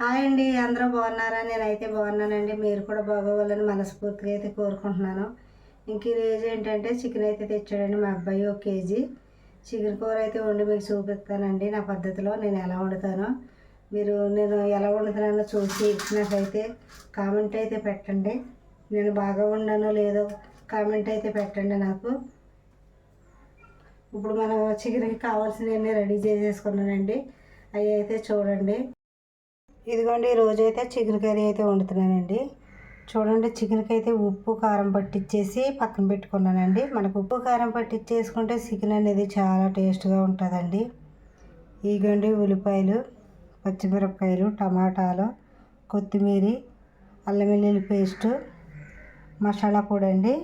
Hi అండి అందరూ బాగున్నారా? నేనైతే బాగున్నానండి. మీరు కూడా బాగోవాలని మనస్ఫూర్తిగా అయితే కోరుకుంటున్నాను. ఇంక ఈరోజు ఏంటంటే చికెన్ అయితే తెచ్చాడండి మా అబ్బాయి ఒక కేజీ. చికెన్ కూర అయితే వండి మీకు చూపిస్తానండి నా పద్ధతిలో నేను ఎలా వండుతానో. మీరు నేను ఎలా వండుతున్నానో చూసి నాకైతే కామెంట్ అయితే పెట్టండి. నేను బాగా వండానో లేదో కామెంట్ అయితే పెట్టండి నాకు. ఇప్పుడు మనం చికెన్కి కావాల్సినవన్నీ రెడీ చేసేసుకున్నానండి. అవి అయితే చూడండి. ఇదిగోండి ఈరోజు అయితే చికెన్ కర్రీ అయితే వండుతున్నానండి. చూడండి చికెన్కి అయితే ఉప్పు కారం పట్టించేసి పక్కన పెట్టుకున్నానండి. మనకు ఉప్పు కారం పట్టించేసుకుంటే చికెన్ అనేది చాలా టేస్ట్గా ఉంటుందండి. ఇదిగోండి ఉల్లిపాయలు పచ్చిమిరపకాయలు టమాటాలు కొత్తిమీర అల్లం వెల్లుల్లి పేస్టు మసాలా పొడి అండి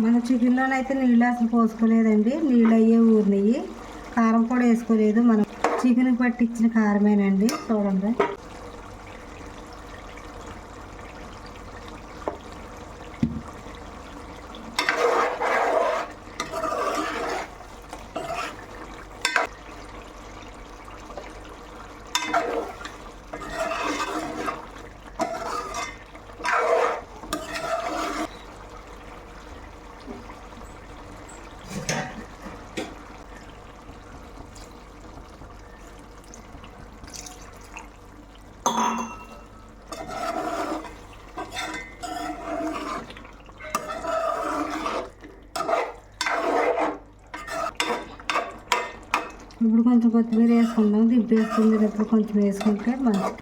మన చికెన్లోనైతే నీళ్ళు అసలు పోసుకోలేదండి. నీళ్ళు అయ్యే ఊరినాయి. కారం కూడా వేసుకోలేదు. మనం చికెన్ పట్టించిన కారమేనండి. చూడండి. కొంచెం కొత్తిమీర వేసుకుందాం దింపేసుకునేటప్పుడు కొంచెం వేసుకుంటే మంచిది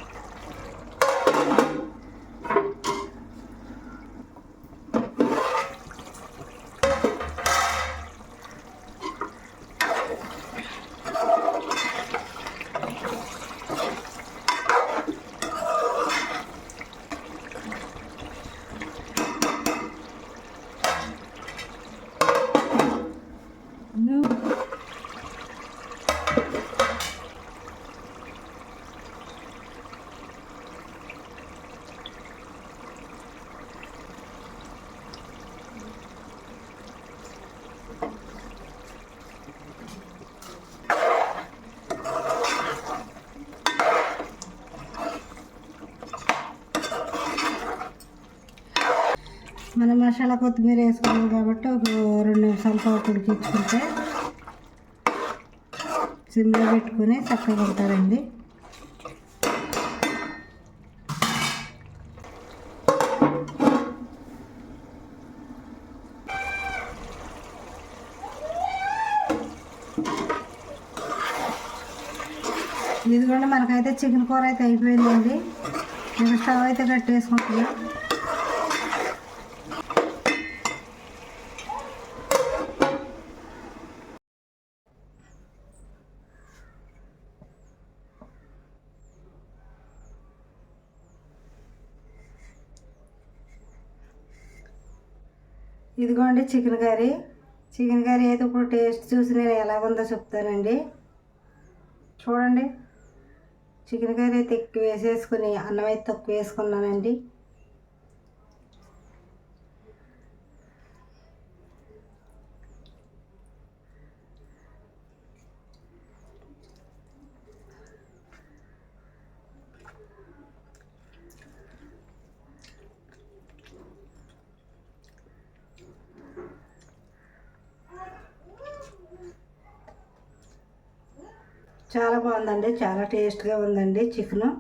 మసాలా కొత్తిమీర వేసుకున్నాం కాబట్టి ఒక రెండు నిమిషాలు పాటు ఉడికించుకుంటే సిమ్లో పెట్టుకుని చక్కగా ఉంటారండి ఇదిగోండి మనకైతే చికెన్ కూర అయితే అయిపోయిందండి. నేను స్టవ్ అయితే కట్టేసుకుంటున్నాను ఇదిగోండి చికెన్ కర్రీ. చికెన్ కర్రీ అయితే ఇప్పుడు టేస్ట్ చూసి నేను ఎలాగుందో చెప్తానండి. చూడండి. చికెన్ కర్రీ అయితే ఎక్కువ వేసేసుకుని అన్నం అయితే తక్కువ వేసుకున్నానండి. చాలా బాగుందండి చాలా టేస్ట్గా ఉందండి చికెను.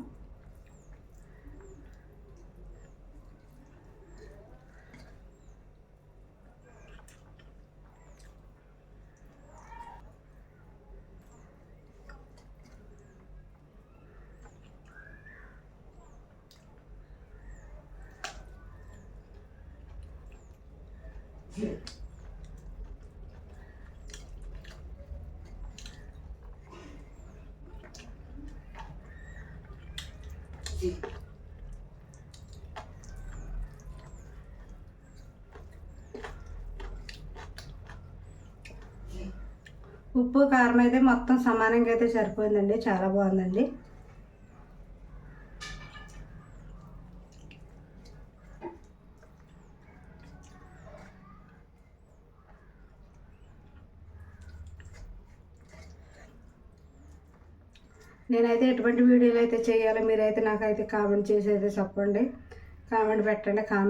ఉప్పు కారం అయితే మొత్తం సమానంగా అయితే సరిపోయిందండి. చాలా బాగుందండి. నేనైతే ఎటువంటి వీడియోలు అయితే చేయాలో మీరైతే నాకైతే కామెంట్ చేసి అయితే చెప్పండి. కామెంట్ పెట్టండి కామెంట్